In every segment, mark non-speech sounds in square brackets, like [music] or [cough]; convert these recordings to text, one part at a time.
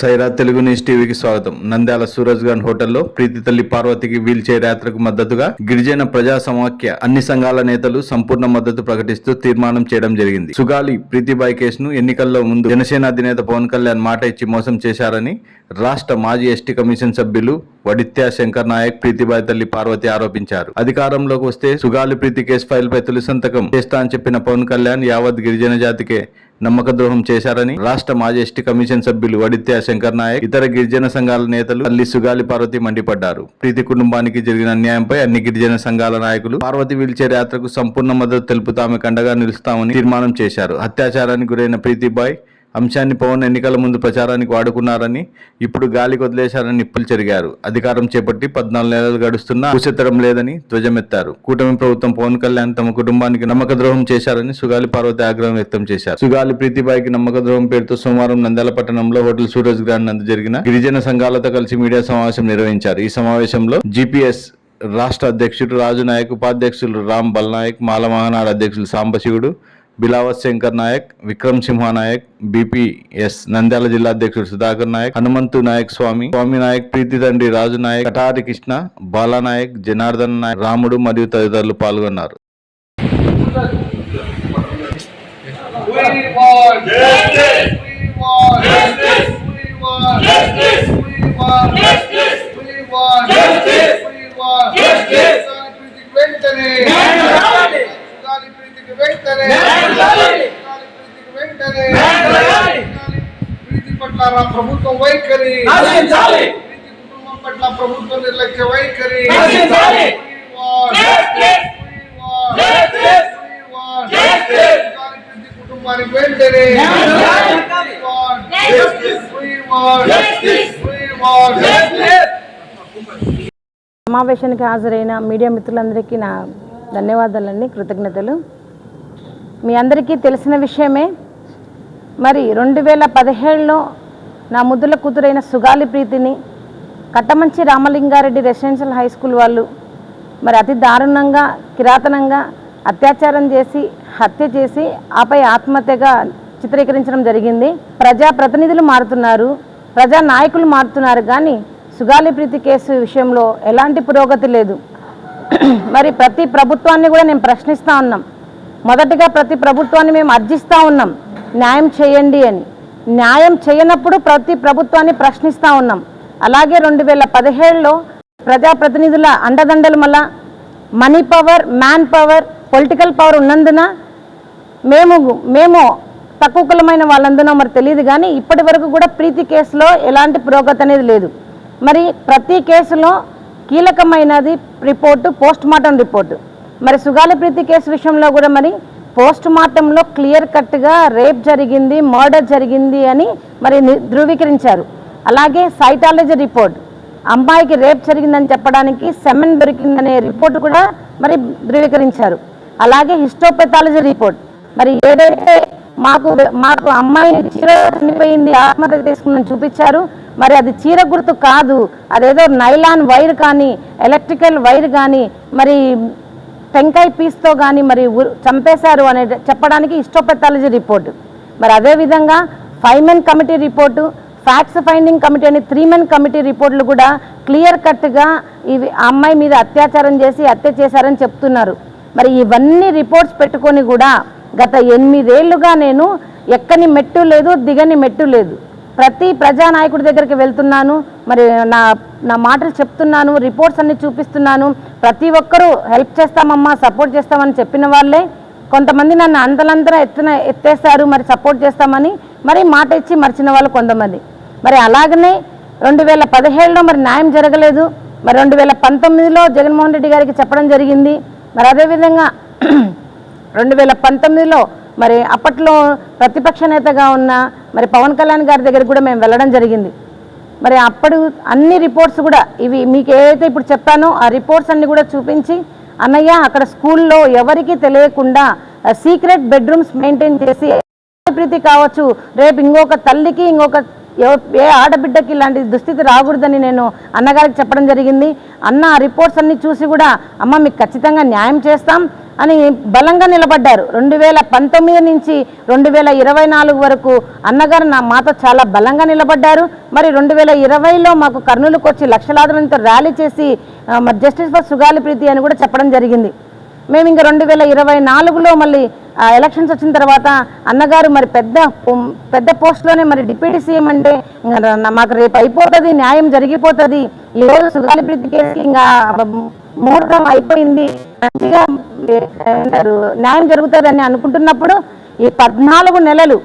Sye Raa Telugu news టీవీకి స్వాగతం. Nandyal Suraj gun హోటల్లో ప్రీతి తల్లి పార్వతికి వీల్ చైర్ యాత్రకు మద్దతుగా గిరిజన ప్రజా సమాఖ్య అన్ని సంఘాల నేతలు సంపూర్ణ మద్దతు ప్రకటిస్తూ తీర్మానం చేయడం జరిగింది. సుగాలి ప్రీతిబాయ్ కేసును ఎన్నికల్లో ముందు జనసేన అధినేత పవన్ కళ్యాణ్ మాట ఇచ్చి మోసం చేశారని రాష్ట్ర మాజీ ఎస్టీ కమిషన్ సభ్యులు వడిత్యా శంకర్ నాయక్ ప్రీతిబాయ్ తల్లి పార్వతి ఆరోపించారు. అధికారంలోకి వస్తే సుగాలి ప్రీతి కేసు ఫైల్ పై తొలి సంతకం చేస్తా అని చెప్పిన పవన్ కళ్యాణ్ యావత్ గిరిజన జాతికే నమ్మక ద్రోహం చేశారని రాష్ట్ర మాజీ ఎస్టీ కమిషన్ సభ్యులు వడిత్యా శంకర్ నాయక్ ఇతర గిరిజన సంఘాల నేతలు తల్లి సుగాలి పార్వతి మండిపడ్డారు. ప్రీతి కుటుంబానికి జరిగిన అన్యాయంపై అన్ని గిరిజన సంఘాల నాయకులు పార్వతి వీల్చైర్ యాత్రకు సంపూర్ణ మద్దతు తెలుపుతామే కండగా నిలుస్తామని తీర్మానం చేశారు. అత్యాచారానికి గురైన ప్రీతిబాయ్ అంశాన్ని పవన్ ఎన్నికల ముందు ప్రచారానికి వాడుకున్నారని ఇప్పుడు గాలికి వదిలేశారని నిప్పులు చెరిగారు. అధికారం చేపట్టి పద్నాలుగు నెలలు గడుస్తున్నా కూసెత్తడం లేదని ధ్వజమెత్తారు. కూటమి ప్రభుత్వం పవన్ కళ్యాణ్ తమ కుటుంబానికి నమ్మక ద్రోహం చేశారని సుగాలి పార్వతి ఆగ్రహం వ్యక్తం చేశారు. సుగాలి ప్రీతిబాయికి నమ్మక ద్రోహం పేరుతో సోమవారం నంద్యాల పట్టణంలో హోటల్ సూరజ్ గ్రాండ్ నందు జరిగిన గిరిజన సంఘాలతో కలిసి మీడియా సమావేశం నిర్వహించారు. ఈ సమావేశంలో జీపీఎస్ రాష్ట్ర అధ్యక్షుడు రాజు నాయక్ ఉపాధ్యక్షులు రామ్ బల్నాయక్ మాల మహానాడు అధ్యక్షులు సాంబశివుడు బిలావత్ శంకర్ నాయక్ విక్రమ్ సింహ నాయక్ బిపిఎస్ నంద్యాల జిల్లా అధ్యక్షుడు సుధాకర్ నాయక్ హనుమంతు నాయక్ స్వామి స్వామి నాయక్ ప్రీతి తండ్రి రాజు నాయక్ కటారి కృష్ణ బాలానాయక్ జనార్దన్ నాయక్ రాముడు మరియు తదితరులు పాల్గొన్నారు వెంటనే సుగాలి ప్రీతికి వెంటనే సుగాలి ప్రీతికి వెంటనే సుగాలి ప్రీతి పట్ల ప్రభుత్వం వైఖరి. ప్రీతి కుటుంబం పట్ల ప్రభుత్వం నిర్లక్ష్య వైఖరి. కుటుంబానికి వెంటనే. సమావేశానికి హాజరైన మీడియా మిత్రులందరికీ నా ధన్యవాదాలండి కృతజ్ఞతలు. మీ అందరికీ తెలిసిన విషయమే. మరి రెండు వేల పదిహేడులో నా ముద్దుల కూతురైన సుగాలి ప్రీతిని Kattamanchi Ramalingareddy residential high school వాళ్ళు మరి అతి దారుణంగా కిరాతనంగా అత్యాచారం చేసి హత్య చేసి ఆపై ఆత్మహత్యగా చిత్రీకరించడం జరిగింది. ప్రజా ప్రతినిధులు మారుతున్నారు ప్రజా నాయకులు మారుతున్నారు కానీ సుగాలి ప్రీతి కేసు విషయంలో ఎలాంటి పురోగతి లేదు. [clears throat] మరి ప్రతి ప్రభుత్వాన్ని కూడా నేను ప్రశ్నిస్తూ ఉన్నాం. మొదటిగా ప్రతి ప్రభుత్వాన్ని మేము అర్జిస్తూ ఉన్నాం. న్యాయం చేయండి అని. న్యాయం చేయనప్పుడు ప్రతి ప్రభుత్వాన్ని ప్రశ్నిస్తూ ఉన్నాం. అలాగే రెండు వేల పదిహేడులో ప్రజాప్రతినిధుల అండదండలు మళ్ళా money power man power political power ఉన్నందున మేము మేము తక్కువ కులమైన వాళ్ళందునో మరి తెలియదు కానీ ఇప్పటి వరకు కూడా ప్రీతి కేసులో ఎలాంటి పురోగతి అనేది లేదు. మరి ప్రతి కేసులో కీలకమైనది రిపోర్టు పోస్ట్ మార్టం రిపోర్టు. మరి సుగాల ప్రీతి కేసు విషయంలో కూడా మరి పోస్ట్ మార్టంలో క్లియర్ కట్గా రేప్ జరిగింది మర్డర్ జరిగింది అని మరి ధృవీకరించారు. అలాగే సైటాలజీ రిపోర్ట్ అమ్మాయికి రేప్ జరిగిందని చెప్పడానికి సెమెన్ దొరికిందనే రిపోర్ట్ కూడా మరి ధృవీకరించారు. అలాగే హిస్టోపెథాలజీ రిపోర్ట్ మరి ఏదైతే మాకు మాకు అమ్మాయి చీర చనిపోయింది ఆత్మహత్య తీసుకుందని చూపించారు మరి అది చీర గుర్తు కాదు అదేదో నైలాన్ వైర్ కానీ ఎలక్ట్రికల్ వైర్ కానీ మరి టెంకాయ పీస్తో కానీ మరి చంపేశారు అనే చెప్పడానికి ఇస్టోపెథాలజీ రిపోర్టు. మరి అదేవిధంగా five men committee report facts finding committee అని త్రీ మెన్ కమిటీ రిపోర్టులు కూడా క్లియర్ కట్గా ఇవి ఆ అమ్మాయి మీద అత్యాచారం చేసి హత్య చేశారని చెప్తున్నారు. మరి ఇవన్నీ రిపోర్ట్స్ పెట్టుకొని కూడా గత ఎనిమిదేళ్ళుగా నేను ఎక్కని మెట్టు లేదు దిగని మెట్టు లేదు. ప్రతి ప్రజానాయకుడి దగ్గరికి వెళ్తున్నాను. మరి నా నా మాటలు చెప్తున్నాను రిపోర్ట్స్ అన్ని చూపిస్తున్నాను. ప్రతి ఒక్కరూ హెల్ప్ చేస్తామమ్మా సపోర్ట్ చేస్తామని చెప్పిన వాళ్ళే. కొంతమంది నన్ను అంతలంతర ఎత్తున ఎత్తేస్తారు మరి సపోర్ట్ చేస్తామని మరి మాట ఇచ్చి మర్చిన వాళ్ళు కొంతమంది. మరి అలాగనే రెండు వేల పదిహేడులో మరి న్యాయం జరగలేదు. మరి రెండు వేల పంతొమ్మిదిలో జగన్మోహన్ రెడ్డి గారికి చెప్పడం జరిగింది. మరి అదేవిధంగా [clears throat] రెండు వేల పంతొమ్మిదిలో మరి అప్పట్లో ప్రతిపక్ష నేతగా ఉన్న మరి పవన్ కళ్యాణ్ గారి దగ్గర కూడా మేము వెళ్ళడం జరిగింది. మరి అప్పుడు అన్ని రిపోర్ట్స్ కూడా ఇవి మీకు ఏదైతే ఇప్పుడు చెప్పానో ఆ రిపోర్ట్స్ అన్ని కూడా చూపించి అన్నయ్య అక్కడ స్కూల్లో ఎవరికీ తెలియకుండా సీక్రెట్ బెడ్రూమ్స్ మెయింటైన్ చేసి ప్రీతి కావచ్చు రేపు ఇంకొక తల్లికి ఇంకొక ఏ ఆడబిడ్డకి ఇలాంటి దుస్థితి రాకూడదని నేను అన్నగారికి చెప్పడం జరిగింది. అన్న ఆ రిపోర్ట్స్ అన్ని చూసి కూడా అమ్మ మీకు ఖచ్చితంగా న్యాయం చేస్తాం. అని బలంగా నిలబడ్డారు. రెండు వేల పంతొమ్మిది నుంచి రెండు వేల ఇరవై నాలుగు వరకు అన్నగారు నా మాతో చాలా బలంగా నిలబడ్డారు. మరి రెండు వేల ఇరవైలో మాకు కర్నూలుకు వచ్చి లక్షలాది మందితో ర్యాలీ చేసి మరి జస్టిస్ ఫర్ సుగాలి ప్రీతి అని కూడా చెప్పడం జరిగింది. మేము ఇంకా రెండు వేల ఇరవై నాలుగులో మళ్ళీ ఎలక్షన్స్ వచ్చిన తర్వాత అన్నగారు మరి పెద్ద పెద్ద పోస్ట్లోనే మరి డిప్యూటీ సీఎం అంటే మాకు రేపు అయిపోతుంది న్యాయం జరిగిపోతుంది. ఈరోజు సుగాలి ప్రీతి కేసు ఇంకా ముహూర్తం అయిపోయింది. మంచిగా ఏమంటారు, న్యాయం జరుగుతుందని అనుకుంటున్నప్పుడు ఈ పద్నాలుగు నెలలు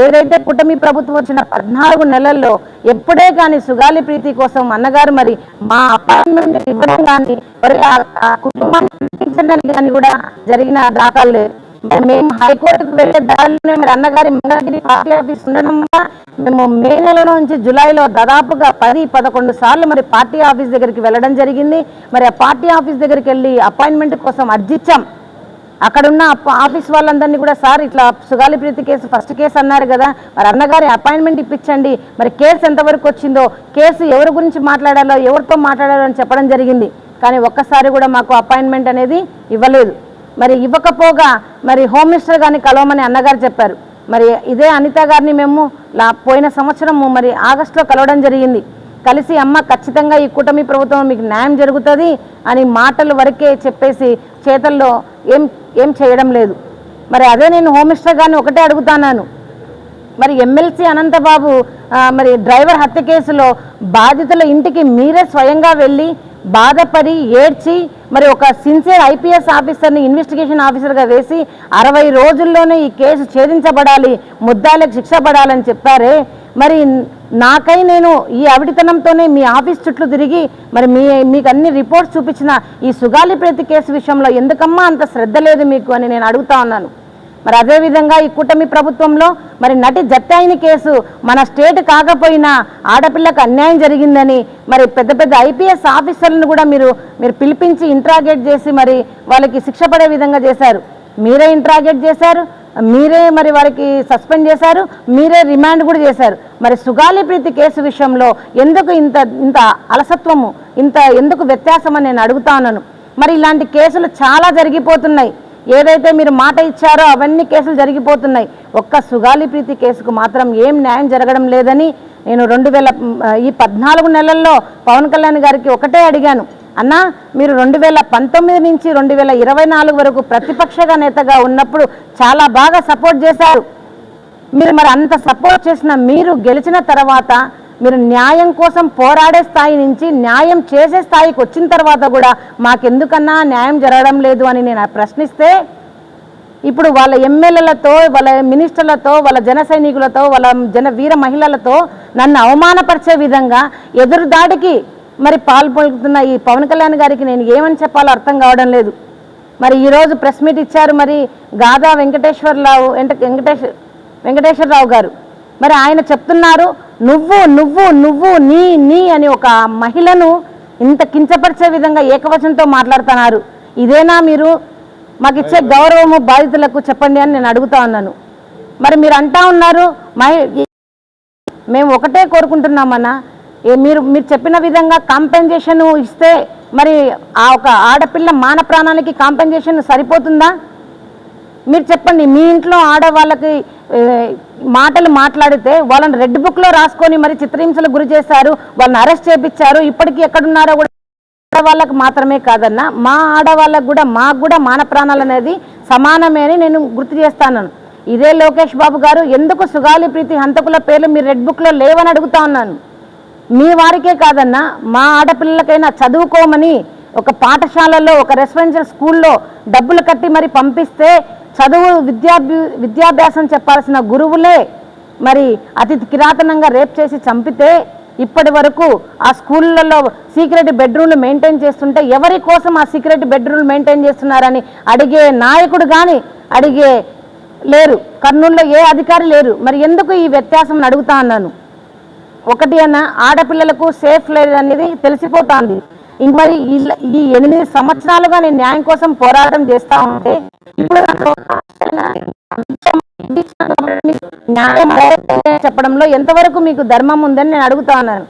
ఏదైతే కూటమి ప్రభుత్వం వచ్చిన పద్నాలుగు నెలల్లో ఎప్పుడే కానీ సుగాలి ప్రీతి కోసం అన్నగారు మరి మా అపాయింట్మెంట్ ఇవ్వడం కానీ మరి ఆ- కుటుంబాన్ని కానీ కూడా జరిగిన దాఖలు. మేము హైకోర్టుకు వెళ్ళే దారిలో మరి అన్నగారి మంగళగిరి పార్టీ ఆఫీస్ ఉండడం వల్ల మేము మే నెల నుంచి జూలైలో దాదాపుగా పది పదకొండు సార్లు మరి పార్టీ ఆఫీస్ దగ్గరికి వెళ్ళడం జరిగింది. మరి ఆ పార్టీ ఆఫీస్ దగ్గరికి వెళ్ళి అపాయింట్మెంట్ కోసం అర్జిచ్చాం అక్కడున్న ఆఫీస్ వాళ్ళందరినీ కూడా సార్ ఇట్లా Sugali Preethi case first case అన్నారు కదా మరి అన్నగారి అపాయింట్మెంట్ ఇప్పించండి. మరి కేసు ఎంతవరకు వచ్చిందో కేసు ఎవరి గురించి మాట్లాడాలో ఎవరితో మాట్లాడాలో అని చెప్పడం జరిగింది. కానీ ఒక్కసారి కూడా మాకు అపాయింట్మెంట్ అనేది ఇవ్వలేదు. మరి ఇవ్వకపోగా మరి హోమ్ మినిస్టర్ గారిని కలవమని అన్నగారు చెప్పారు. మరి ఇదే అనిత గారిని మేము పోయిన సంవత్సరము మరి ఆగస్టులో కలవడం జరిగింది. కలిసి అమ్మ ఖచ్చితంగా ఈ కూటమి ప్రభుత్వం మీకు న్యాయం జరుగుతుంది అని మాటలు వరకే చెప్పేసి చేతల్లో ఏం ఏం చేయడం లేదు. మరి అదే నేను హోమ్ మినిస్టర్ గారిని ఒకటే అడుగుతాను మరి ఎమ్మెల్సీ అనంతబాబు మరి డ్రైవర్ హత్య కేసులో బాధితుల ఇంటికి మీరే స్వయంగా వెళ్ళి బాధపడి ఏడ్చి మరి ఒక సిన్సియర్ ఐపీఎస్ ఆఫీసర్ని ఇన్వెస్టిగేషన్ ఆఫీసర్గా వేసి అరవై రోజుల్లోనే ఈ కేసు ఛేదించబడాలి ముద్దాలకు శిక్ష పడాలని చెప్పారే. మరి నాకై నేను ఈ అవిటితనంతోనే మీ ఆఫీస్ చుట్టూ తిరిగి మరి మీ మీకు అన్ని రిపోర్ట్స్ చూపించిన ఈ సుగాలి ప్రీతి కేసు విషయంలో ఎందుకమ్మా అంత శ్రద్ధ లేదు మీకు అని నేను అడుగుతా ఉన్నాను. మరి అదేవిధంగా ఈ కూటమి ప్రభుత్వంలో మరి నటి జత్తాయిని కేసు మన స్టేట్ కాకపోయినా ఆడపిల్లకు అన్యాయం జరిగిందని మరి పెద్ద పెద్ద ఐపీఎస్ ఆఫీసర్లను కూడా మీరు మీరు పిలిపించి ఇంట్రాగేట్ చేసి మరి వాళ్ళకి శిక్ష పడే విధంగా చేశారు. మీరే ఇంట్రాగేట్ చేశారు మీరే మరి వారికి సస్పెండ్ చేశారు మీరే రిమాండ్ కూడా చేశారు. మరి సుగాలి ప్రీతి కేసు విషయంలో ఎందుకు ఇంత ఇంత అలసత్వము ఇంత ఎందుకు వ్యత్యాసం అని నేను అడుగుతా ఉన్నాను. మరి ఇలాంటి కేసులు చాలా జరిగిపోతున్నాయి. ఏదైతే మీరు మాట ఇచ్చారో అవన్నీ కేసులు జరిగిపోతున్నాయి. ఒక్క సుగాలి ప్రీతి కేసుకు మాత్రం ఏం న్యాయం జరగడం లేదని నేను రెండు వేల ఈ పద్నాలుగు నెలల్లో పవన్ కళ్యాణ్ గారికి ఒకటే అడిగాను. అన్నా మీరు రెండు వేల పంతొమ్మిది నుంచి రెండు వేల ఇరవై నాలుగు వరకు ప్రతిపక్షగా నేతగా ఉన్నప్పుడు చాలా బాగా సపోర్ట్ చేశారు. మీరు మరి అంత సపోర్ట్ చేసిన మీరు గెలిచిన తర్వాత మీరు న్యాయం కోసం పోరాడే స్థాయి నుంచి న్యాయం చేసే స్థాయికి వచ్చిన తర్వాత కూడా మాకెందుకన్నా న్యాయం జరగడం లేదు అని నేను ప్రశ్నిస్తే ఇప్పుడు వాళ్ళ ఎమ్మెల్యేలతో వాళ్ళ మినిస్టర్లతో వాళ్ళ జన సైనికులతో వాళ్ళ జన వీర మహిళలతో నన్ను అవమానపరిచే విధంగా ఎదురు దాడికి మరి పాల్పొలుగుతున్న ఈ పవన్ కళ్యాణ్ గారికి నేను ఏమని చెప్పాలో అర్థం కావడం లేదు. మరి ఈరోజు ప్రెస్ మీట్ ఇచ్చారు మరి గాదా వెంకటేశ్వరరావు వెంట- వెంకటేశ్వర వెంకటేశ్వరరావు గారు. మరి ఆయన చెప్తున్నారు నువ్వు నువ్వు నువ్వు నీ నీ అని ఒక మహిళను ఇంత కించపరిచే విధంగా ఏకవచనంతో మాట్లాడుతున్నారు. ఇదేనా మీరు? మాకు ఇచ్చే గౌరవము బాధితులకు చెప్పండి అని నేను అడుగుతా ఉన్నాను. మరి మీరు అంటా ఉన్నారు మహి మేము ఒకటే కోరుకుంటున్నామన్నా మీరు మీరు చెప్పిన విధంగా కాంపెన్సేషన్ ఇస్తే మరి ఆ ఒక ఆడపిల్ల మాన ప్రాణానికి కాంపెన్సేషన్ సరిపోతుందా? మీరు చెప్పండి మీ ఇంట్లో ఆడవాళ్ళకి మాటలు మాట్లాడితే వాళ్ళని రెడ్ బుక్లో రాసుకొని మరి చిత్రహింసలకు గురి చేశారు వాళ్ళని అరెస్ట్ చేపించారు ఇప్పటికీ ఎక్కడున్నారో కూడా ఆడవాళ్ళకు మాత్రమే కాదన్న మా ఆడవాళ్ళకు కూడా మాకు కూడా మాన ప్రాణాలు అనేది సమానమే అని నేను గుర్తు చేస్తాను. ఇదే లోకేష్ బాబు గారు ఎందుకు సుగాలి ప్రీతి హంతకుల పేర్లు మీరు రెడ్ బుక్లో లేవని అడుగుతా ఉన్నాను. మీ వారికే కాదన్నా మా ఆడపిల్లలకైనా చదువుకోమని ఒక పాఠశాలలో ఒక రెసిడెన్షియల్ స్కూల్లో డబ్బులు కట్టి మరి పంపిస్తే చదువు విద్యాభ్యు విద్యాభ్యాసం చెప్పాల్సిన గురువులే మరి అతి కిరాతనంగా రేప్ చేసి చంపితే ఇప్పటి వరకు ఆ స్కూళ్ళల్లో సీక్రెట్ బెడ్రూమ్లు మెయింటైన్ చేస్తుంటే ఎవరి కోసం ఆ సీక్రెట్ బెడ్రూమ్లు మెయింటైన్ చేస్తున్నారని అడిగే నాయకుడు కానీ అడిగే లేరు. కర్నూలులో ఏ అధికారి లేరు. మరి ఎందుకు ఈ వ్యత్యాసం అడుగుతా అన్నాను ఒకటి అన్న ఆడపిల్లలకు సేఫ్ లేదు అనేది తెలిసిపోతుంది. ఇంక మరి ఈ- ఈ ఎనిమిది సంవత్సరాలుగా నేను న్యాయం కోసం పోరాటం చేస్తా ఉంటే ఇప్పుడు న్యాయం చెప్పడంలో ఎంతవరకు మీకు ధర్మం ఉందని నేను అడుగుతా ఉన్నాను.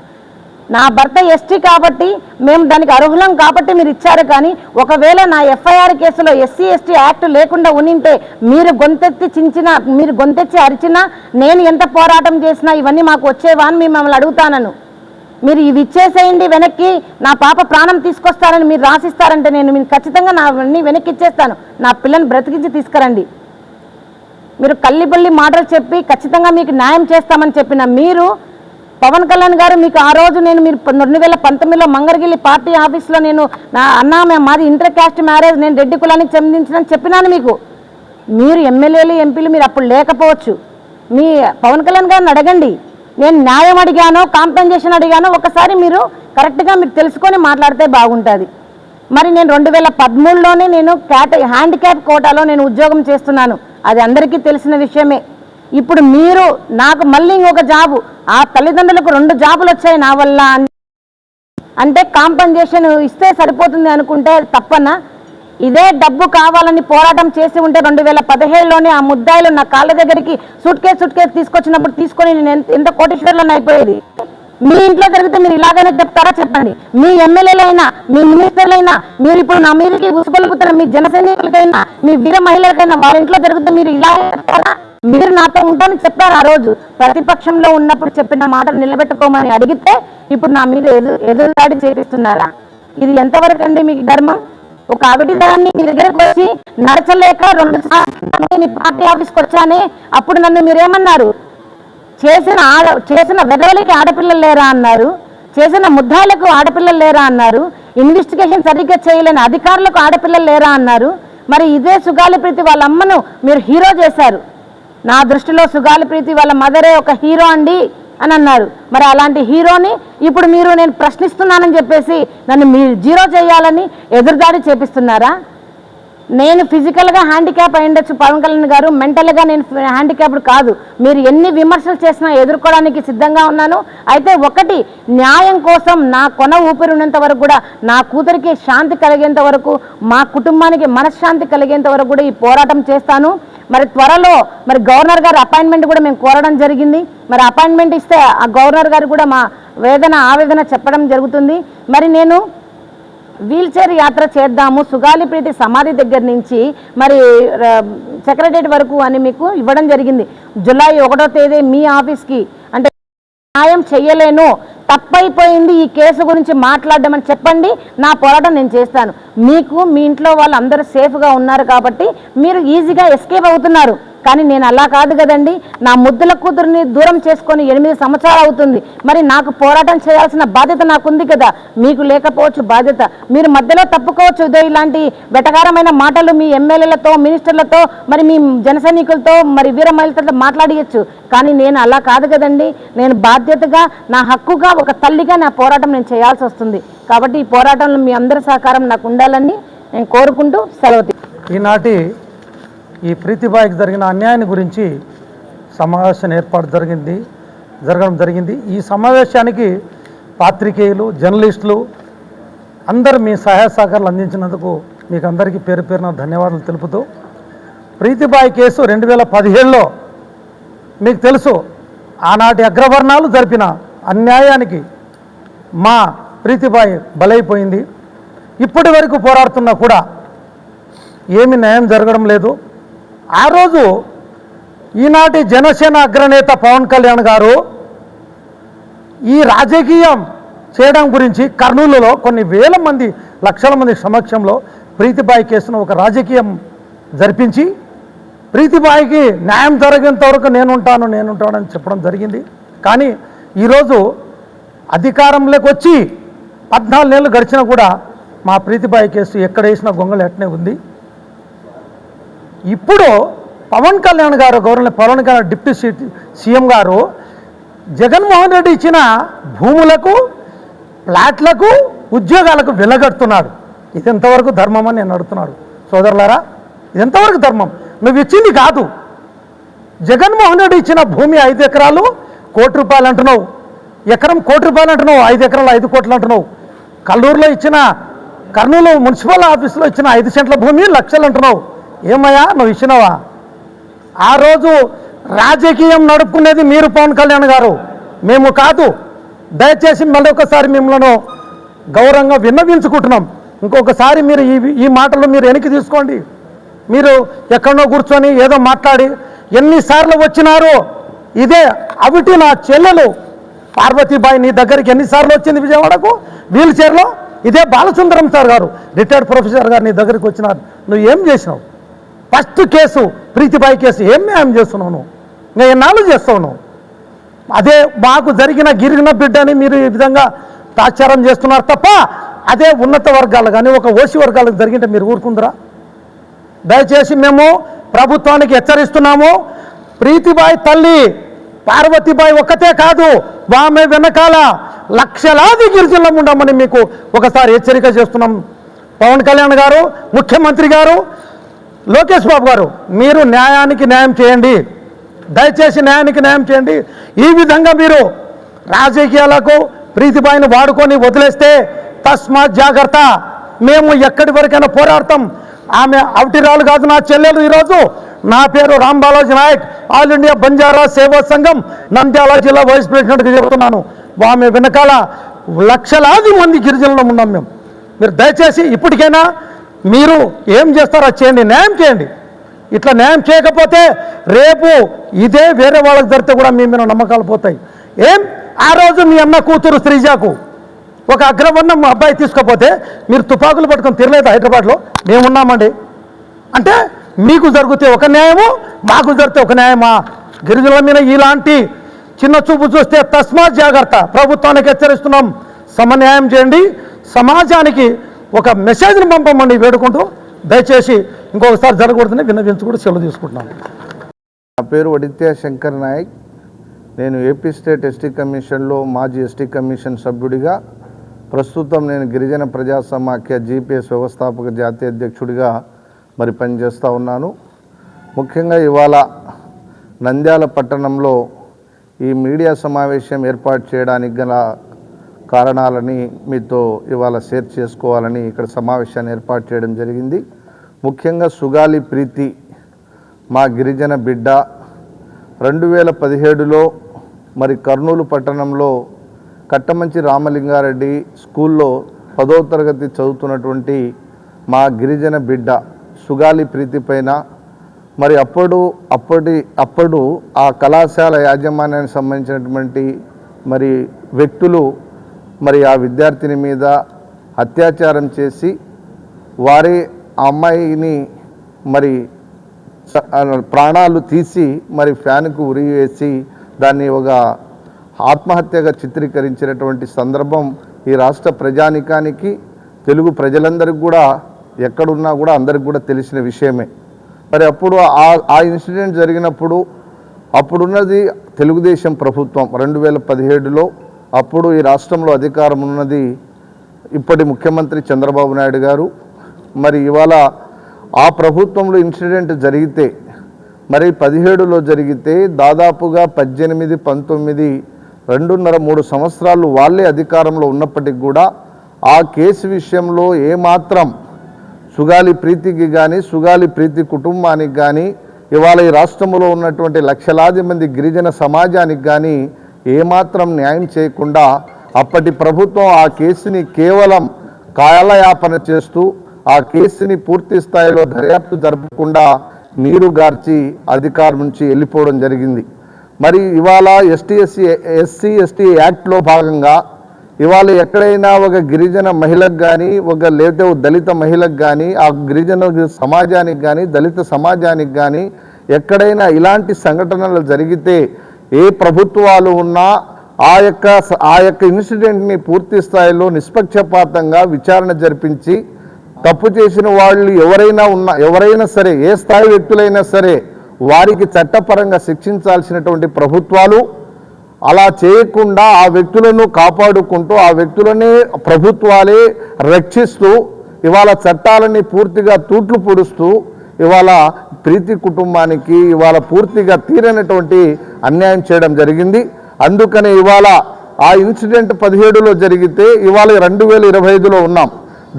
నా భర్త ఎస్టీ కాబట్టి మేము దానికి అర్హులం కాబట్టి మీరు ఇచ్చారు కానీ ఒకవేళ నా ఎఫ్ఐఆర్ కేసులో ఎస్సీ ఎస్టీ యాక్ట్ లేకుండా ఉనింటే మీరు గొంతెత్తి చించిన మీరు గొంతెచ్చి అరిచినా నేను ఎంత పోరాటం చేసినా ఇవన్నీ మాకు వచ్చేవా అని మిమ్మల్ని అడుగుతానను. మీరు ఇవి ఇచ్చేసేయండి వెనక్కి నా పాప ప్రాణం తీసుకొస్తారని మీరు రాసిస్తారంటే నేను మీరు ఖచ్చితంగా నా అన్నీ వెనక్కి ఇచ్చేస్తాను. నా పిల్లని బ్రతికించి తీసుకురండి. మీరు కల్లిబల్లి మాటలు చెప్పి ఖచ్చితంగా మీకు న్యాయం చేస్తామని చెప్పిన మీరు పవన్ కళ్యాణ్ గారు మీకు ఆ రోజు నేను మీరు రెండు వేల పంతొమ్మిదిలో మంగరగిల్లి పార్టీ ఆఫీస్లో నేను నా అన్న మాది ఇంటర్ క్యాస్ట్ మ్యారేజ్ నేను రెడ్డి కులానికి చెందించిన చెప్పినాను మీకు. మీరు ఎమ్మెల్యేలు ఎంపీలు మీరు అప్పుడు లేకపోవచ్చు. మీ పవన్ కళ్యాణ్ గారిని అడగండి. నేను న్యాయం అడిగాను కాంపెన్సేషన్ అడిగానో ఒకసారి మీరు కరెక్ట్గా మీరు తెలుసుకొని మాట్లాడితే బాగుంటుంది. మరి నేను రెండు వేల పదమూడులోనే నేను క్యాట హ్యాండిక్యాప్ కోటాలో నేను ఉద్యోగం చేస్తున్నాను. అది అందరికీ తెలిసిన విషయమే. ఇప్పుడు మీరు నాకు మళ్ళీ ఇంకొక జాబు ఆ తల్లిదండ్రులకు రెండు జాబులు వచ్చాయి నా వల్ల అంటే కాంపెన్సేషన్ ఇస్తే సరిపోతుంది అనుకుంటే అది తప్పనా? ఇదే డబ్బు కావాలని పోరాటం చేసి ఉంటే రెండు వేల పదిహేడులోనే ఆ ముద్దాయిలు నా కాళ్ళ దగ్గరికి సూట్ కేసు సూట్ కేసు తీసుకొచ్చినప్పుడు తీసుకొని నేను ఎంత- ఎంత అయిపోయేది? మీ ఇంట్లో జరిగితే మీరు ఇలాగైనా చెప్తారా చెప్పండి? మీ ఎమ్మెల్యేలైనా మీ మినిస్టర్లైనా మీరు ఇప్పుడు నా మీదకి ఉసుగొలుపుతున్న మీ జన సైనికులకైనా మీ వీర మహిళలకైనా వాళ్ళ ఇంట్లో జరిగితే మీరు ఇలాగే చెప్తారా? మీరు నాతో ఉంటానని చెప్పారు ఆ రోజు. ప్రతిపక్షంలో ఉన్నప్పుడు చెప్పిన మాటలు నిలబెట్టుకోమని అడిగితే ఇప్పుడు నా మీద ఎదురు ఎదురుదాడి చేపిస్తున్నారా? ఇది ఎంతవరకు అండి మీకు ధర్మం? ఒక అవిటిదాన్ని మీ దగ్గరకు వచ్చి నడచలేక రెండు సార్లు మీ పార్టీ ఆఫీస్కి వచ్చానే అప్పుడు నన్ను మీరేమన్నారు? చేసిన ఆడ చేసిన వెదవలకి ఆడపిల్లలు లేరా అన్నారు. చేసిన ముద్దాలకు ఆడపిల్లలు లేరా అన్నారు. ఇన్వెస్టిగేషన్ సరిగ్గా చేయలేని అధికారులకు ఆడపిల్లలు లేరా అన్నారు. మరి ఇదే సుగాలి ప్రీతి వాళ్ళ అమ్మను మీరు హీరో చేశారు. నా దృష్టిలో సుగాలి ప్రీతి వాళ్ళ మదరే ఒక హీరో అండి. అని అన్నారు. మరి అలాంటి హీరోని ఇప్పుడు మీరు నేను ప్రశ్నిస్తున్నానని చెప్పేసి నన్ను మీరు జీరో చేయాలని ఎదురుదాడి చేపిస్తున్నారా? నేను ఫిజికల్గా హ్యాండిక్యాప్ అయి ఉండొచ్చు పవన్ కళ్యాణ్ గారు. మెంటల్గా నేను హ్యాండిక్యాప్డ్ కాదు. మీరు ఎన్ని విమర్శలు చేసినా ఎదుర్కోవడానికి సిద్ధంగా ఉన్నాను. అయితే ఒకటి న్యాయం కోసం నా కొన ఊపిరి ఉన్నంత వరకు కూడా నా కూతురికి శాంతి కలిగేంత వరకు మా కుటుంబానికి మనశ్శాంతి కలిగేంత వరకు కూడా ఈ పోరాటం చేస్తాను. మరి త్వరలో మరి గవర్నర్ గారి అపాయింట్మెంట్ కూడా మేము కోరడం జరిగింది. మరి అపాయింట్మెంట్ ఇస్తే ఆ గవర్నర్ గారు కూడా మా వేదన ఆవేదన చెప్పడం జరుగుతుంది. మరి నేను వీల్చైర్ యాత్ర చేద్దాము. సుగాలి ప్రీతి సమాధి దగ్గర నుంచి మరి సెక్రటరేట్ వరకు అని మీకు ఇవ్వడం జరిగింది. జూలై ఒకటో తేదీ మీ ఆఫీస్కి అంటే న్యాయం చెయ్యలేను. తప్పైపోయింది ఈ కేసు గురించి మాట్లాడడం అని చెప్పండి. నా పోరాటం నేను చేస్తాను. మీకు మీ ఇంట్లో వాళ్ళు అందరూ సేఫ్గా ఉన్నారు కాబట్టి మీరు ఈజీగా ఎస్కేప్ అవుతున్నారు. కానీ నేను అలా కాదు కదండి. నా ముద్దుల కూతురిని దూరం చేసుకొని ఎనిమిది సంవత్సరాలు అవుతుంది. మరి నాకు పోరాటం చేయాల్సిన బాధ్యత నాకుంది కదా. మీకు లేకపోవచ్చు బాధ్యత. మీరు మధ్యలో తప్పుకోవచ్చు ఇదే ఇలాంటి వెటకారమైన మాటలు మీ ఎమ్మెల్యేలతో మినిస్టర్లతో మరి మీ జనసైనికులతో మరి వీర మహిళలతో మాట్లాడియచ్చు. కానీ నేను అలా కాదు కదండి. నేను బాధ్యతగా నా హక్కుగా ఒక తల్లిగా నా పోరాటం నేను చేయాల్సి వస్తుంది. కాబట్టి ఈ పోరాటంలో మీ అందరి సహకారం నాకు ఉండాలని నేను కోరుకుంటూ సెలవు ఈనాటి ఈ ప్రీతిబాయికి జరిగిన అన్యాయాన్ని గురించి సమావేశం ఏర్పాటు జరిగింది జరగడం జరిగింది. ఈ సమావేశానికి పాత్రికేయులు జర్నలిస్టులు అందరూ మీ సహాయ సహకారాలు అందించినందుకు మీకు అందరికీ పేరు పేరున ధన్యవాదాలు తెలుపుతూ ప్రీతిబాయి కేసు రెండు వేల పదిహేడులో మీకు తెలుసు ఆనాటి అగ్రవర్ణాలు జరిపిన అన్యాయానికి మా ప్రీతిబాయి బలైపోయింది. ఇప్పటి వరకు పోరాడుతున్నా కూడా ఏమి న్యాయం జరగడం లేదు. ఆ రోజు ఈనాటి జనసేన అగ్రనేత పవన్ కళ్యాణ్ గారు ఈ రాజకీయం చేయడం గురించి కర్నూలులో కొన్ని వేల మంది లక్షల మంది సమక్షంలో ప్రీతిబాయి కేసును ఒక రాజకీయం జరిపించి ప్రీతిబాయికి న్యాయం జరిగేంత వరకు నేను ఉంటాను నేను ఉంటానని చెప్పడం జరిగింది. కానీ ఈరోజు అధికారంలోకి వచ్చి పద్నాలుగు నెలలు గడిచినా కూడా మా ప్రీతిబాయి కేసు ఎక్కడ వేసినా గొంగళి అట్నే ఉంది. ఇప్పుడు Pawan Kalyan garu governor Pawan Kalyan deputy C- CM garu Jaganmohan Reddy ఇచ్చిన భూములకు ప్లాట్లకు ఉద్యోగాలకు వెలగడుతున్నాడు. ఇది ఎంతవరకు ధర్మం అని నేను అడుగుతున్నాడు సోదరులారా ఇది ఎంతవరకు ధర్మం? నువ్వు ఇచ్చింది కాదు. జగన్మోహన్ రెడ్డి ఇచ్చిన భూమి ఐదు ఎకరాలు కోటి రూపాయలు అంటున్నావు. ఎకరం కోటి రూపాయలు అంటున్నావు ఐదు ఎకరాలు ఐదు కోట్లు అంటున్నావు. కల్లూరులో ఇచ్చిన కర్నూలు మున్సిపల్ ఆఫీసులో ఇచ్చిన ఐదు సెంట్ల భూమి లక్షలు అంటున్నావు. ఏమయ్యా? నువ్వు ఇచ్చినవా? ఆ రోజు రాజకీయం నడుపుకునేది మీరు పవన్ కళ్యాణ్ గారు. మేము కాదు. దయచేసి మళ్ళీ ఒకసారి మిమ్మల్ని గౌరవంగా విన్నవించుకుంటున్నాం. ఇంకొకసారి మీరు ఈ ఈ మాటలు మీరు వెనక్కి తీసుకోండి. మీరు ఎక్కడో కూర్చొని ఏదో మాట్లాడి ఎన్నిసార్లు వచ్చినారు ఇదే అవిటి నా చెల్లెలు. పార్వతీబాయి నీ దగ్గరికి ఎన్నిసార్లు వచ్చింది విజయవాడకు? వీల్ చైర్లో? ఇదే Balasundaram sir garu. Retired professor garu నీ దగ్గరికి వచ్చినారు. నువ్వు ఏం చేసినావు? ఫస్ట్ కేసు ప్రీతిబాయి కేసు ఏం న్యాయం చేస్తున్నావు నువ్వు? ఇంకా ఎన్నాళ్ళు చేస్తావు నువ్వు? అదే మాకు జరిగిన గిరిగిన బిడ్డని మీరు ఈ విధంగా తాచారం చేస్తున్నారు తప్ప అదే ఉన్నత వర్గాలు కానీ ఒక ఓసి వర్గాలకు జరిగింటే మీరు ఊరుకుందరా? దయచేసి మేము ప్రభుత్వానికి హెచ్చరిస్తున్నాము. ప్రీతిబాయ్ తల్లి పార్వతీబాయ్ ఒక్కతే కాదు ఆమె వెనకాల లక్షలాది గిరిజనులం ఉండమని మీకు ఒకసారి హెచ్చరిక చేస్తున్నాం. పవన్ కళ్యాణ్ గారు ముఖ్యమంత్రి గారు లోకేష్ బాబు గారు మీరు న్యాయానికి న్యాయం చేయండి. దయచేసి న్యాయానికి న్యాయం చేయండి. ఈ విధంగా మీరు రాజకీయాలకు ప్రీతిపాయిని వాడుకొని వదిలేస్తే తస్మాత్ జాగ్రత్త. మేము ఎక్కడి వరకైనా పోరాడతాం. ఆమె అవటిరాలు కాదు నా చెల్లెలు ఈరోజు. నా పేరు రామ్ బాలాజీ నాయక్. ఆల్ ఇండియా బంజారా సేవా సంఘం నంద్యాల జిల్లా వైస్ ప్రెసిడెంట్గా చెబుతున్నాను. ఆమె వెనకాల లక్షలాది మంది గిరిజనులు ఉన్నాం మేము. మీరు దయచేసి ఇప్పటికైనా మీరు ఏం చేస్తారో చేయండి న్యాయం చేయండి. ఇట్లా న్యాయం చేయకపోతే రేపు ఇదే వేరే వాళ్ళకి జరిగితే కూడా మీ మీద నమ్మకాలు పోతాయి. ఏం? ఆ రోజు మీ అన్న కూతురు శ్రీజాకు ఒక అగ్రవర్ణం అబ్బాయి తీసుకపోతే మీరు తుపాకులు పట్టుకొని తిరలేదు హైదరాబాద్లో? మేమున్నామండి. అంటే మీకు జరిగితే ఒక న్యాయము మాకు జరిగితే ఒక న్యాయమా? గిరిజనుల మీద ఇలాంటి చిన్న చూపు చూస్తే తస్మాత్ జాగ్రత్త. ప్రభుత్వానికి హెచ్చరిస్తున్నాం. సమన్యాయం చేయండి. సమాజానికి ఒక మెసేజ్ని పంపమండి వేడుకుంటూ దయచేసి ఇంకొకసారి జరగకూడదని విన్నవించుకుంటూ సెలవు తీసుకుంటున్నాను. నా పేరు వడిత్య శంకర్ నాయక్. నేను ఏపీ స్టేట్ ఎస్టీ కమిషన్లో మాజీ ఎస్టీ కమిషన్ సభ్యుడిగా ప్రస్తుతం నేను గిరిజన ప్రజా సమాఖ్య జీపీఎస్ వ్యవస్థాపక జాతీయ అధ్యక్షుడిగా మరి పనిచేస్తూ ఉన్నాను. ముఖ్యంగా ఇవాళ నంద్యాల పట్టణంలో ఈ మీడియా సమావేశం ఏర్పాటు చేయడానికి గల కారణాలని మీతో ఇవాళ షేర్ చేసుకోవాలని ఇక్కడ సమావేశాన్ని ఏర్పాటు చేయడం జరిగింది. ముఖ్యంగా సుగాలి ప్రీతి మా గిరిజన బిడ్డ రెండు వేల పదిహేడులో మరి కర్నూలు పట్టణంలో కట్టమంచి రామలింగారెడ్డి స్కూల్లో పదో తరగతి చదువుతున్నటువంటి మా గిరిజన బిడ్డ సుగాలి ప్రీతి పైన మరి అప్పుడు అప్పటి అప్పుడు ఆ కళాశాల యాజమాన్యానికి సంబంధించినటువంటి మరి వ్యక్తులు మరి ఆ విద్యార్థిని మీద అత్యాచారం చేసి వారి అమ్మాయిని మరి ప్రాణాలు తీసి మరి ఫ్యాన్కు ఉరి వేసి దాన్ని ఒక ఆత్మహత్యగా చిత్రీకరించినటువంటి సందర్భం ఈ రాష్ట్ర ప్రజానికానికి తెలుగు ప్రజలందరికీ కూడా ఎక్కడున్నా కూడా అందరికి కూడా తెలిసిన విషయమే. మరి అప్పుడు ఆ ఆ ఇన్సిడెంట్ జరిగినప్పుడు అప్పుడున్నది తెలుగుదేశం ప్రభుత్వం. రెండు వేల పదిహేడులో అప్పుడు ఈ రాష్ట్రంలో అధికారం ఉన్నది ఇప్పటి ముఖ్యమంత్రి చంద్రబాబు నాయుడు గారు. మరి ఇవాళ ఆ ప్రభుత్వంలో ఇన్సిడెంట్ జరిగితే మరి పదిహేడులో జరిగితే దాదాపుగా పద్దెనిమిది పంతొమ్మిది రెండున్నర మూడు సంవత్సరాలు వాళ్ళే అధికారంలో ఉన్నప్పటికీ కూడా ఆ కేసు విషయంలో ఏమాత్రం సుగాలి ప్రీతికి కానీ సుగాలి ప్రీతి కుటుంబానికి కానీ ఇవాళ ఈ రాష్ట్రంలో ఉన్నటువంటి లక్షలాది మంది గిరిజన సమాజానికి కానీ ఏమాత్రం న్యాయం చేయకుండా అప్పటి ప్రభుత్వం ఆ కేసుని కేవలం కాలయాపన చేస్తూ ఆ కేసుని పూర్తి స్థాయిలో దర్యాప్తు జరపకుండా నీరు గార్చి అధికారం నుంచి వెళ్ళిపోవడం జరిగింది. మరి ఇవాళ ఎస్టీ ఎస్సీ ఎస్టీ యాక్ట్లో భాగంగా ఇవాళ ఎక్కడైనా ఒక గిరిజన మహిళకు కానీ ఒక లేదా దళిత మహిళకు కానీ ఆ గిరిజన సమాజానికి కానీ దళిత సమాజానికి కానీ ఎక్కడైనా ఇలాంటి సంఘటనలు జరిగితే ఏ ప్రభుత్వాలు ఉన్నా ఆ యొక్క ఆ యొక్క ఇన్సిడెంట్ని పూర్తి స్థాయిలో నిష్పక్షపాతంగా విచారణ జరిపించి తప్పు చేసిన వాళ్ళు ఎవరైనా ఉన్నా ఎవరైనా సరే ఏ స్థాయి వ్యక్తులైనా సరే వారికి చట్టపరంగా శిక్షించాల్సినటువంటి ప్రభుత్వాలు అలా చేయకుండా ఆ వ్యక్తులను కాపాడుకుంటూ ఆ వ్యక్తులనే ప్రభుత్వాలే రక్షిస్తూ ఇవాళ చట్టాలని పూర్తిగా తూట్లు పొడుస్తూ ఇవాళ ప్రీతి కుటుంబానికి ఇవాళ పూర్తిగా తీరనటువంటి అన్యాయం చేయడం జరిగింది. అందుకనే ఇవాళ ఆ ఇన్సిడెంట్ పదిహేడులో జరిగితే ఇవాళ రెండు వేల ఇరవై ఐదులో ఉన్నాం.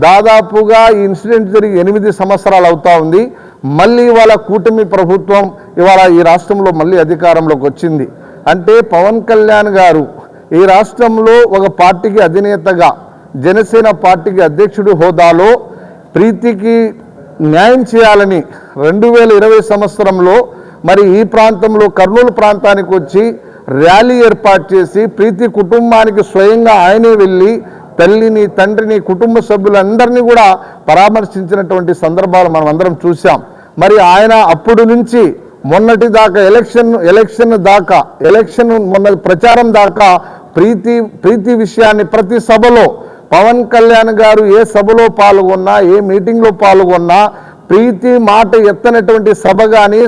దాదాపుగా ఈ ఇన్సిడెంట్ జరిగి ఎనిమిది సంవత్సరాలు అవుతా ఉంది. మళ్ళీ ఇవాళ కూటమి ప్రభుత్వం ఇవాళ ఈ రాష్ట్రంలో మళ్ళీ అధికారంలోకి వచ్చింది. అంటే పవన్ కళ్యాణ్ గారు ఈ రాష్ట్రంలో ఒక పార్టీకి అధినేతగా జనసేన పార్టీకి అధ్యక్షుడు హోదాలో ప్రీతికి న్యాయం చేయాలని రెండు వేల ఇరవై సంవత్సరంలో మరి ఈ ప్రాంతంలో కర్నూలు ప్రాంతానికి వచ్చి ర్యాలీ ఏర్పాటు చేసి ప్రీతి కుటుంబానికి స్వయంగా ఆయనే వెళ్ళి తల్లిని తండ్రిని కుటుంబ సభ్యులందరినీ కూడా పరామర్శించినటువంటి సందర్భాలు మనం అందరం చూసాం మరి ఆయన అప్పుడు నుంచి మొన్నటి దాకా ఎలక్షన్ ఎలక్షన్ దాకా ఎలక్షన్ మొన్న ప్రచారం దాకా ప్రీతి ప్రీతి విషయాన్ని ప్రతి సభలో పవన్ కళ్యాణ్ గారు ఏ సభలో పాల్గొన్నా ఏ మీటింగ్లో పాల్గొన్నా ప్రీతి మాట ఎత్తనటువంటి సభ కానీ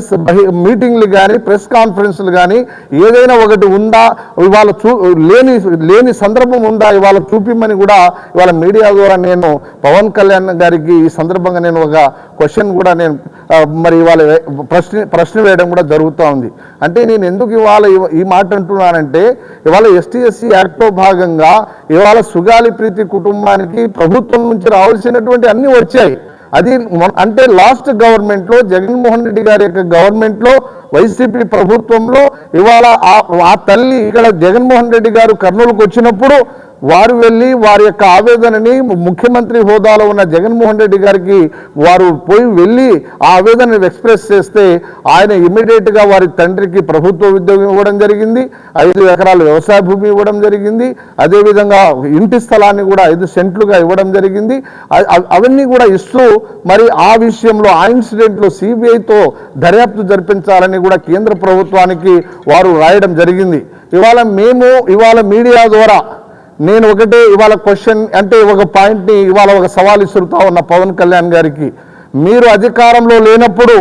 మీటింగ్లు కానీ ప్రెస్ కాన్ఫరెన్స్లు కానీ ఏదైనా ఒకటి ఉందా ఇవాళ చూ లేని లేని సందర్భం ఉందా ఇవాళ చూపిమ్మని కూడా ఇవాళ మీడియా ద్వారా నేను పవన్ కళ్యాణ్ గారికి ఈ సందర్భంగా నేను ఒక క్వశ్చన్ కూడా నేను మరి ఇవాళ ప్రశ్న ప్రశ్న వేయడం కూడా జరుగుతూ ఉంది. అంటే నేను ఎందుకు ఇవాళ ఈ మాట అంటున్నానంటే ఇవాళ ఎస్టీఎస్సీ యాక్ట్లో భాగంగా ఇవాళ సుగాలి ప్రీతి కుటుంబానికి ప్రభుత్వం నుంచి రావాల్సినటువంటి అన్నీ వచ్చాయి. అది అంటే లాస్ట్ గవర్నమెంట్లో జగన్మోహన్ రెడ్డి గారి యొక్క గవర్నమెంట్లో వైసీపీ ప్రభుత్వంలో ఇవాళ ఆ తల్లి ఇక్కడ జగన్మోహన్ రెడ్డి గారు కర్నూలుకు వచ్చినప్పుడు వారు వెళ్ళి వారి యొక్క ఆవేదనని ముఖ్యమంత్రి హోదాలో ఉన్న జగన్మోహన్ రెడ్డి గారికి వారు పోయి వెళ్ళి ఆ ఆవేదనని ఎక్స్ప్రెస్ చేస్తే ఆయన ఇమ్మీడియట్గా వారి తండ్రికి ప్రభుత్వ ఉద్యోగం ఇవ్వడం జరిగింది ఐదు ఎకరాల వ్యవసాయ భూమి ఇవ్వడం జరిగింది అదేవిధంగా ఇంటి స్థలాన్ని కూడా ఐదు సెంట్లుగా ఇవ్వడం జరిగింది. అవన్నీ కూడా ఇస్తూ మరి ఆ విషయంలో ఆ ఇన్సిడెంట్లో సిబిఐతో దర్యాప్తు జరిపించాలని కూడా కేంద్ర ప్రభుత్వానికి వారు రాయడం జరిగింది. ఇవాళ మేము ఇవాళ మీడియా ద్వారా నేను ఒకటే ఇవాళ క్వశ్చన్ అంటే ఒక పాయింట్ని ఇవాళ ఒక సవాల్ ఇస్తుతా ఉన్న పవన్ కళ్యాణ్ గారికి. మీరు అధికారంలో లేనప్పుడు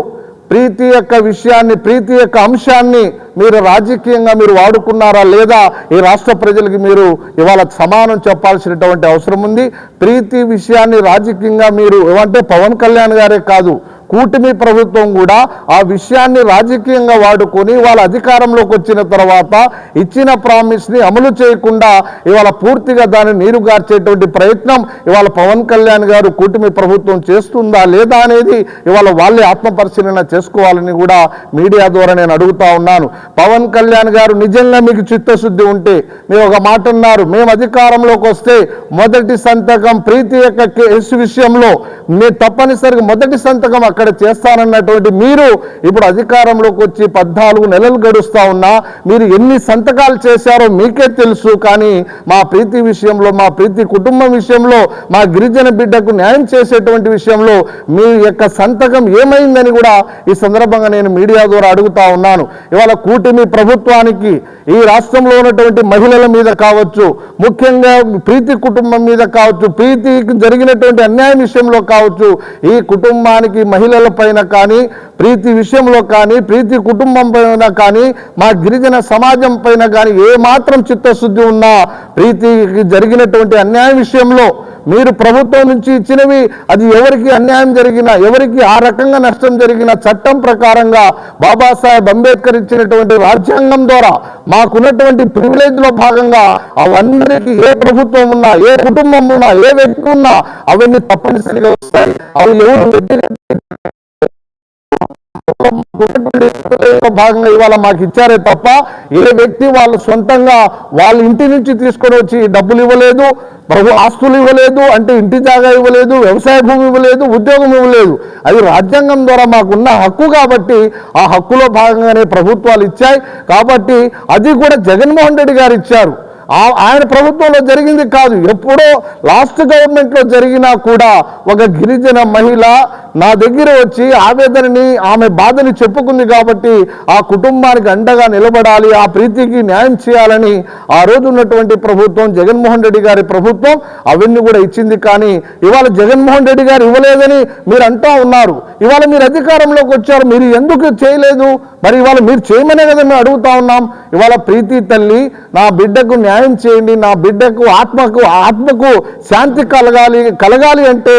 ప్రీతి యొక్క విషయాన్ని ప్రీతి యొక్క అంశాన్ని మీరు రాజకీయంగా మీరు వాడుకున్నారా లేదా ఈ రాష్ట్ర ప్రజలకి మీరు ఇవాళ సమానం చెప్పాల్సినటువంటి అవసరం ఉంది. ప్రీతి విషయాన్ని రాజకీయంగా మీరు ఏమంటే పవన్ కళ్యాణ్ గారే కాదు కూటమి ప్రభుత్వం కూడా ఆ విషయాన్ని రాజకీయంగా వాడుకొని వాళ్ళ అధికారంలోకి వచ్చిన తర్వాత ఇచ్చిన ప్రామిస్ని అమలు చేయకుండా ఇవాళ పూర్తిగా దాన్ని నీరుగార్చేటువంటి ప్రయత్నం ఇవాళ పవన్ కళ్యాణ్ గారు కూటమి ప్రభుత్వం చేస్తుందా లేదా అనేది ఇవాళ వాళ్ళే ఆత్మపరిశీలన చేసుకోవాలని కూడా మీడియా ద్వారా నేను అడుగుతా ఉన్నాను. పవన్ కళ్యాణ్ గారు నిజంగా మీకు చిత్తశుద్ధి ఉంటే మీరు ఒక మాట అన్నారు మేము అధికారంలోకి వస్తే మొదటి సంతకం ప్రీతి యొక్క కేసు విషయంలో మీరు తప్పనిసరిగా మొదటి సంతకం అక్కడ చేస్తానన్నటువంటి మీరు ఇప్పుడు అధికారంలోకి వచ్చి పద్నాలుగు నెలలు గడుస్తూ ఉన్నా మీరు ఎన్ని సంతకాలు చేశారో మీకే తెలుసు కానీ మా ప్రీతి విషయంలో మా ప్రీతి కుటుంబం విషయంలో మా గిరిజన బిడ్డకు న్యాయం చేసేటువంటి విషయంలో మీ యొక్క సంతకం ఏమైందని కూడా ఈ సందర్భంగా నేను మీడియా ద్వారా అడుగుతా ఉన్నాను. ఇవాళ కూటమి ప్రభుత్వానికి ఈ రాష్ట్రంలో ఉన్నటువంటి మహిళల మీద కావచ్చు ముఖ్యంగా ప్రీతి కుటుంబం మీద కావచ్చు ప్రీతికి జరిగినటువంటి అన్యాయం విషయంలో కావచ్చు ఈ కుటుంబానికి మహిళల పైన కానీ ప్రీతి విషయంలో కానీ ప్రీతి కుటుంబం పైన కానీ మా గిరిజన సమాజం పైన కానీ ఏమాత్రం చిత్తశుద్ధి ఉన్నా ప్రీతికి జరిగినటువంటి అన్యాయం విషయంలో మీరు ప్రభుత్వం నుంచి ఇచ్చినవి అది ఎవరికి అన్యాయం జరిగినా ఎవరికి ఆ రకంగా నష్టం జరిగినా చట్టం ప్రకారంగా బాబాసాహెబ్ అంబేద్కర్ ఇచ్చినటువంటి రాజ్యాంగం ద్వారా మాకున్నటువంటి ప్రివిలేజ్లో భాగంగా అవన్నీ ఏ ప్రభుత్వం ఉన్నా ఏ కుటుంబం ఉన్నా ఏ వ్యక్తి ఉన్నా అవన్నీ తప్పనిసరిగా వస్తాయి. అవి ఎవరు భాగంగా ఇవాళ మాకు ఇచ్చారే తప్ప ఏ వ్యక్తి వాళ్ళు సొంతంగా వాళ్ళ ఇంటి నుంచి తీసుకొని వచ్చి డబ్బులు ఇవ్వలేదు ప్రభు ఆస్తులు ఇవ్వలేదు అంటే ఇంటి జాగా ఇవ్వలేదు వ్యవసాయ భూమి ఇవ్వలేదు ఉద్యోగం ఇవ్వలేదు. అది రాజ్యాంగం ద్వారా మాకున్న హక్కు కాబట్టి ఆ హక్కులో భాగంగానే ప్రభుత్వాలు ఇచ్చాయి. కాబట్టి అది కూడా జగన్మోహన్ రెడ్డి గారు ఇచ్చారు. ఆయన ప్రభుత్వంలో జరిగింది కాదు. ఎప్పుడో లాస్ట్ గవర్నమెంట్లో జరిగినా కూడా ఒక గిరిజన మహిళ నా దగ్గర వచ్చి ఆవేదనని ఆమె బాధని చెప్పుకుంది కాబట్టి ఆ కుటుంబానికి అండగా నిలబడాలి ఆ ప్రీతికి న్యాయం చేయాలని ఆ రోజు ఉన్నటువంటి ప్రభుత్వం జగన్మోహన్ రెడ్డి గారి ప్రభుత్వం అవన్నీ కూడా ఇచ్చింది. కానీ ఇవాళ జగన్మోహన్ రెడ్డి గారు ఇవ్వలేదని మీరు అంటా ఉన్నారు. ఇవాళ మీరు అధికారంలోకి వచ్చారు మీరు ఎందుకు చేయలేదు? మరి ఇవాళ మీరు చేయమనే కదా మేము అడుగుతా ఉన్నాం. ఇవాళ ప్రీతి తల్లి నా బిడ్డకు న్యాయం చేయండి నా బిడ్డకు ఆత్మకు ఆత్మకు శాంతి కలగాలి కలగాలి అంటే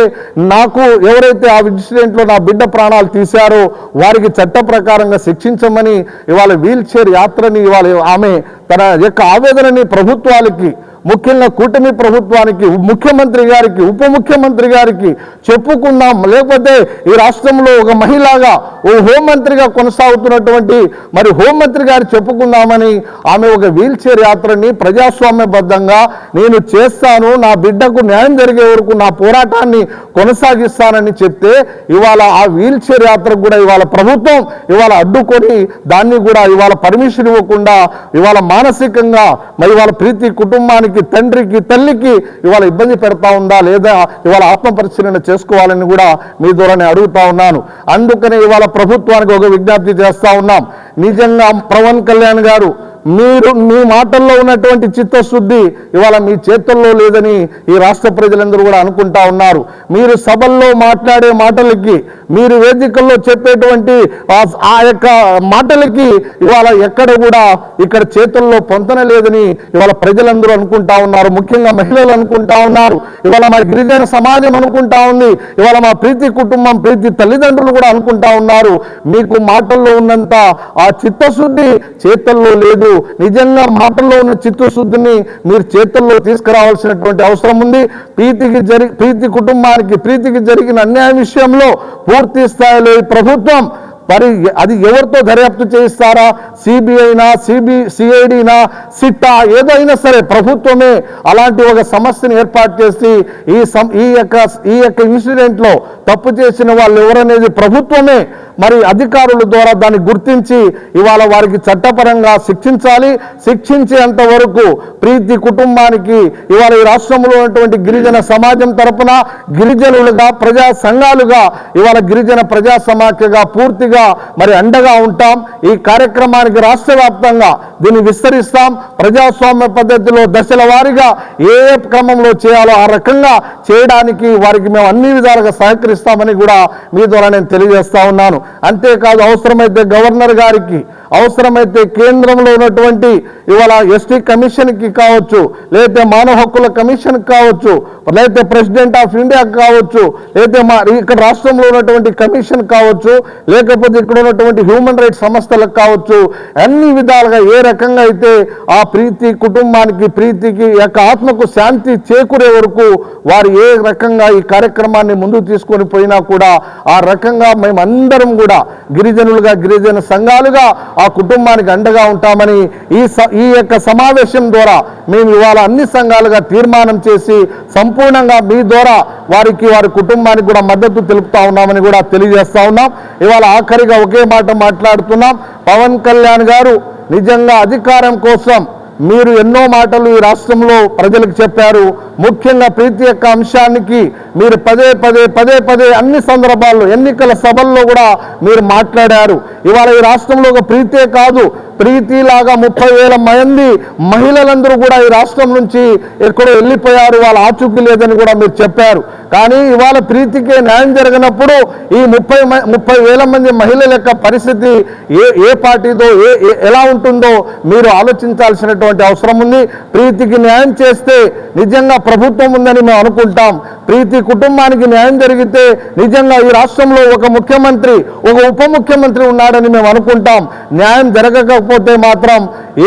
నాకు ఎవరైతే ఆ ఇన్సిడెంట్లో నా బిడ్డ ప్రాణాలు తీశారో వారికి చట్ట ప్రకారంగా శిక్షించమని ఇవాళ వీల్ చైర్ యాత్రని ఇవాళ ఆమె తన యొక్క ఆవేదనని ప్రభుత్వాలకి ముఖ్యంగా కూటమి ప్రభుత్వానికి ముఖ్యమంత్రి గారికి ఉప ముఖ్యమంత్రి గారికి చెప్పుకుందాం. లేకపోతే ఈ రాష్ట్రంలో ఒక మహిళగా ఓ హోంమంత్రిగా కొనసాగుతున్నటువంటి మరి హోంమంత్రి గారు చెప్పుకుందామని ఆమె ఒక వీల్ చైర్ యాత్రని ప్రజాస్వామ్యబద్ధంగా నేను చేస్తాను. నా బిడ్డకు న్యాయం జరిగే వరకు నా పోరాటాన్ని కొనసాగిస్తానని చెప్తే ఇవాళ ఆ వీల్ చైర్ యాత్రకు కూడా ఇవాళ ప్రభుత్వం ఇవాళ అడ్డుకొని దాన్ని కూడా ఇవాళ పర్మిషన్ ఇవ్వకుండా ఇవాళ మానసికంగా మరి ఇవాళ ప్రీతి కుటుంబానికి తండ్రికి తల్లికి ఇవాళ ఇబ్బంది పెడతా ఉందా లేదా ఇవాళ ఆత్మపరిశీలన చేసుకోవాలని కూడా మీ ద్వారా నేను అడుగుతా ఉన్నాను. అందుకనే ఇవాళ ప్రభుత్వానికి ఒక విజ్ఞప్తి చేస్తా ఉన్నాం. నిజంగా పవన్ కళ్యాణ్ గారు మీరు మీ మాటల్లో ఉన్నటువంటి చిత్తశుద్ధి ఇవాళ మీ చేతుల్లో లేదని ఈ రాష్ట్ర ప్రజలందరూ కూడా అనుకుంటా ఉన్నారు. మీరు సభల్లో మాట్లాడే మాటలకి మీరు వేదికల్లో చెప్పేటువంటి ఆ- యొక్క మాటలకి ఇవాళ ఎక్కడ కూడా ఇక్కడ చేతుల్లో పొంతన లేదని ఇవాళ ప్రజలందరూ అనుకుంటా ఉన్నారు. ముఖ్యంగా మహిళలు అనుకుంటా ఉన్నారు. ఇవాళ మా గిరిజన సమాజం అనుకుంటా ఉంది. ఇవాళ మా ప్రీతి కుటుంబం ప్రీతి తల్లిదండ్రులు కూడా అనుకుంటా ఉన్నారు. మీకు మాటల్లో ఉన్నంత ఆ చిత్తశుద్ధి చేతల్లో లేదు. నిజంగా మాటల్లో ఉన్న చిత్తశుద్ధిని మీరు చేతుల్లో తీసుకురావాల్సినటువంటి అవసరం ఉంది. ప్రీతికి జరి ప్రీతి కుటుంబానికి ప్రీతికి జరిగిన అన్యాయం విషయంలో పూర్తి స్థాయిలో ఈ ప్రభుత్వం మరి అది ఎవరితో దర్యాప్తు చేయిస్తారా? సిబిఐనా సిబి సిఐడినా సిట్టా ఏదైనా సరే ప్రభుత్వమే అలాంటి ఒక సమస్యను ఏర్పాటు చేసి ఈ సం ఈ యొక్క ఈ యొక్క ఇన్సిడెంట్లో తప్పు చేసిన వాళ్ళు ఎవరనేది ప్రభుత్వమే మరి అధికారుల ద్వారా దాన్ని గుర్తించి ఇవాళ వారికి చట్టపరంగా శిక్షించాలి. శిక్షించేంత వరకు ప్రీతి కుటుంబానికి ఇవాళ ఈ రాష్ట్రంలో ఉన్నటువంటి గిరిజన సమాజం తరపున గిరిజనులుగా ప్రజా సంఘాలుగా ఇవాళ గిరిజన ప్రజా సమాఖ్యగా పూర్తిగా మరి అండగా ఉంటాం. ఈ కార్యక్రమానికి రాష్ట్ర వ్యాప్తంగా దీన్ని విస్తరిస్తాం. ప్రజాస్వామ్య పద్ధతిలో దశల వారీగా ఏ ఏ క్రమంలో చేయాలో ఆ రకంగా చేయడానికి వారికి మేము అన్ని విధాలుగా సహకరిస్తామని కూడా మీ ద్వారా నేను తెలియజేస్తా ఉన్నాను. అంతేకాదు అవసరమైతే గవర్నర్ గారికి అవసరమైతే కేంద్రంలో ఉన్నటువంటి ఇవాళ ఎస్టీ కమిషన్కి కావచ్చు లేకపోతే మానవ హక్కుల కమిషన్ కావచ్చు లేకపోతే ప్రెసిడెంట్ ఆఫ్ ఇండియా కావచ్చు లేకపోతే మా ఇక్కడ రాష్ట్రంలో ఉన్నటువంటి కమిషన్ కావచ్చు లేకపోతే ఇక్కడ ఉన్నటువంటి హ్యూమన్ రైట్స్ సంస్థలకు కావచ్చు అన్ని విధాలుగా ఏ రకంగా అయితే ఆ ప్రీతి కుటుంబానికి ప్రీతికి యొక్క ఆత్మకు శాంతి చేకూరే వరకు వారు ఏ రకంగా ఈ కార్యక్రమాన్ని ముందుకు తీసుకొని పోయినా కూడా ఆ రకంగా మేమందరం కూడా గిరిజనులుగా గిరిజన సంఘాలుగా ఆ కుటుంబానికి అండగా ఉంటామని ఈ స ఈ యొక్క సమావేశం ద్వారా మేము ఇవాళ అన్ని సంఘాలుగా తీర్మానం చేసి సంపూర్ణంగా మీ ద్వారా వారికి వారి కుటుంబానికి కూడా మద్దతు తెలుపుతా ఉన్నామని కూడా తెలియజేస్తా ఉన్నాం. ఇవాళ ఆఖరిగా ఒకే మాట మాట్లాడుతున్నాం. పవన్ కళ్యాణ్ గారు నిజంగా అధికారం కోసం మీరు ఎన్నో మాటలు ఈ రాష్ట్రంలో ప్రజలకు చెప్పారు. ముఖ్యంగా ప్రీతి యొక్క అంశానికి మీరు పదే పదే పదే పదే అన్ని సందర్భాల్లో ఎన్నికల సభల్లో కూడా మీరు మాట్లాడారు. ఇవాళ ఈ రాష్ట్రంలో ఒక ప్రీతే కాదు. ప్రీతిలాగా ముప్పై వేల మంది మహిళలందరూ కూడా ఈ రాష్ట్రం నుంచి ఎక్కడో వెళ్ళిపోయారు. వాళ్ళ ఆచూకీ లేదని కూడా మీరు చెప్పారు. కానీ ఇవాళ ప్రీతికే న్యాయం జరిగినప్పుడు ఈ ముప్పై మ- ముప్పై వేల మంది మహిళల యొక్క పరిస్థితి ఏ ఏ పార్టీతో ఏ ఏ- ఎలా ఉంటుందో మీరు ఆలోచించాల్సినటువంటి అవసరం ఉంది. ప్రీతికి న్యాయం చేస్తే నిజంగా ప్రభుత్వం ఉందని మేము అనుకుంటాం. ప్రీతి కుటుంబానికి న్యాయం జరిగితే నిజంగా ఈ రాష్ట్రంలో ఒక ముఖ్యమంత్రి ఒక ఉప ముఖ్యమంత్రి ఉన్నాడని మేము అనుకుంటాం. న్యాయం జరగకపోతే మాత్రం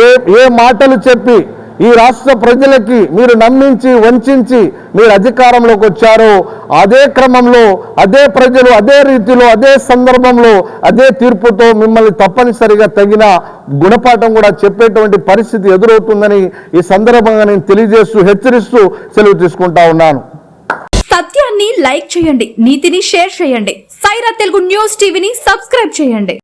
ఏ ఏ మాటలు చెప్పి ఈ రాష్ట్ర ప్రజలకి మీరు నమ్మించి వంచి మీరు అధికారంలోకి వచ్చారో అదే క్రమంలో అదే ప్రజలు అదే రీతిలో అదే సందర్భంలో అదే తీర్పుతో మిమ్మల్ని తప్పనిసరిగా తగిన గుణపాఠం కూడా చెప్పేటువంటి పరిస్థితి ఎదురవుతుందని ఈ సందర్భంగా నేను తెలియజేస్తూ హెచ్చరిస్తూ సెలవు తీసుకుంటా ఉన్నాను. సత్యాన్ని లైక్ చేయండి నీతిని షేర్ చేయండి. సైరా తెలుగు న్యూస్ టీవీని సబ్స్క్రైబ్ చేయండి.